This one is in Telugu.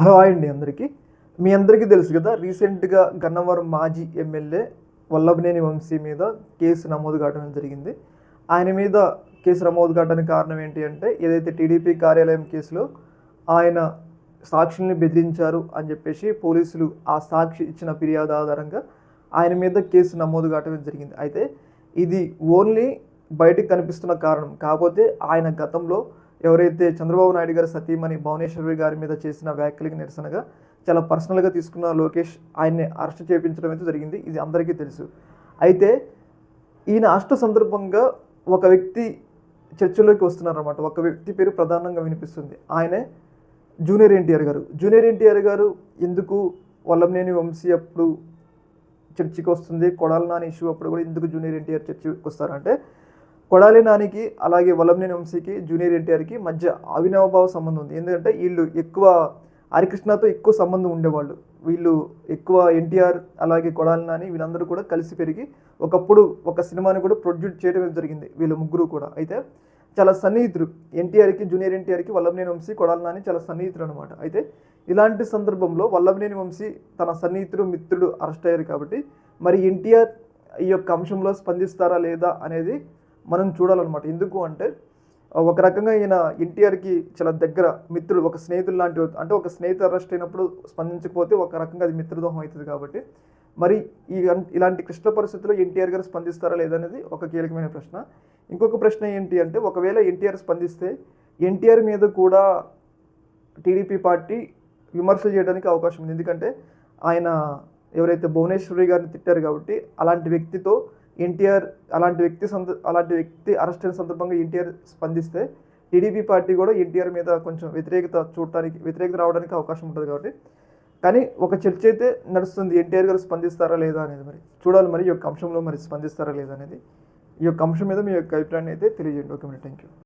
హలో అండి అందరికీ. మీ అందరికీ తెలుసు కదా రీసెంట్గా గన్నవరం మాజీ ఎమ్మెల్యే వల్లభనేని వంశీ మీద కేసు నమోదు కావడం జరిగింది. ఆయన మీద కేసు నమోదు కావడానికి కారణం ఏంటి అంటే ఏదైతే టీడీపీ కార్యాలయం కేసులో ఆయన సాక్షుల్ని బెదిరించారు అని చెప్పేసి పోలీసులు ఆ సాక్షి ఇచ్చిన ఫిర్యాదు ఆధారంగా ఆయన మీద కేసు నమోదు కావడం జరిగింది. అయితే ఇది ఓన్లీ బయటికి కనిపిస్తున్న కారణం. కాకపోతే ఆయన గతంలో ఎవరైతే చంద్రబాబు నాయుడు గారు సతీమణి భువనేశ్వరి గారి మీద చేసిన వ్యాఖ్యలకి నిరసనగా చాలా పర్సనల్గా తీసుకున్న లోకేష్ ఆయన్ని అరెస్ట్ చేయించడం అయితే జరిగింది. ఇది అందరికీ తెలుసు. అయితే ఈయన అరెస్ట్ సందర్భంగా ఒక వ్యక్తి చర్చలోకి వస్తున్నారన్నమాట. ఒక వ్యక్తి పేరు ప్రధానంగా వినిపిస్తుంది. ఆయనే జూనియర్ ఎన్టీఆర్ గారు. జూనియర్ ఎన్టీఆర్ గారు ఎందుకు వల్లంనేని వంశీ అప్పుడు చర్చికి వస్తుంది కొడాలి నాని ఇష్యూ అప్పుడు కూడా ఎందుకు జూనియర్ ఎన్టీఆర్ చర్చికి వస్తారంటే కొడాలి నానికి అలాగే వలంనేని వంశీకి జూనియర్ ఎన్టీఆర్కి మధ్య అవినావభావ సంబంధం ఉంది. ఎందుకంటే వీళ్ళు ఎక్కువ హరికృష్ణతో ఎక్కువ సంబంధం ఉండేవాళ్ళు. వీళ్ళు ఎక్కువ ఎన్టీఆర్ అలాగే కొడాలి నాని వీళ్ళందరూ కూడా కలిసి పెరిగి ఒకప్పుడు ఒక సినిమాని కూడా ప్రొడ్యూస్ చేయడం జరిగింది వీళ్ళ ముగ్గురు కూడా. అయితే చాలా సన్నిహితులు. ఎన్టీఆర్కి జూనియర్ ఎన్టీఆర్కి వల్లభనేని వంశీ కొడాలి నాని చాలా సన్నిహితులు అనమాట అయితే ఇలాంటి సందర్భంలో వల్లభనేని వంశీ తన సన్నిహితుడు మిత్రుడు అరెస్ట్ అయ్యారు కాబట్టి మరి ఎన్టీఆర్ ఈ యొక్క అంశంలో స్పందిస్తారా లేదా అనేది మనం చూడాలన్నమాట. ఎందుకు అంటే ఒక రకంగా ఈయన ఎన్టీఆర్కి చాలా దగ్గర మిత్రుడు ఒక స్నేహితుడు లాంటి అంటే ఒక స్నేహితుడు అరెస్ట్ అయినప్పుడు స్పందించకపోతే ఒక రకంగా అది మిత్రదోహం అవుతుంది కాబట్టి. మరి ఈ ఇలాంటి క్లిష్ట పరిస్థితుల్లో ఎన్టీఆర్ గారు స్పందిస్తారా లేదనేది ఒక కీలకమైన ప్రశ్న. ఇంకొక ప్రశ్న ఏంటి అంటే ఒకవేళ ఎన్టీఆర్ స్పందిస్తే ఎన్టీఆర్ మీద కూడా టీడీపీ పార్టీ విమర్శలు చేయడానికి అవకాశం ఉంది. ఎందుకంటే ఆయన ఎవరైతే భువనేశ్వరి గారిని తిట్టారు కాబట్టి అలాంటి వ్యక్తితో ఎన్టీఆర్ అలాంటి వ్యక్తి సంద అలాంటి వ్యక్తి అరెస్ట్ అయిన సందర్భంగా ఎన్టీఆర్ స్పందిస్తే టీడీపీ పార్టీ కూడా ఎన్టీఆర్ మీద కొంచెం వ్యతిరేకత చూడటానికి వ్యతిరేకత రావడానికి అవకాశం ఉంటుంది కాబట్టి. కానీ ఒక చర్చ అయితే నడుస్తుంది. ఎన్టీఆర్ గారు స్పందిస్తారా లేదా అనేది మరి. చూడాలి మరి ఈ యొక్క అంశంలో మరి స్పందిస్తారా లేదా అనేది. ఈ యొక్క అంశం మీద మీ యొక్క అభిప్రాయాన్ని అయితే తెలియజేయండి. ఓకే మరి. Thank you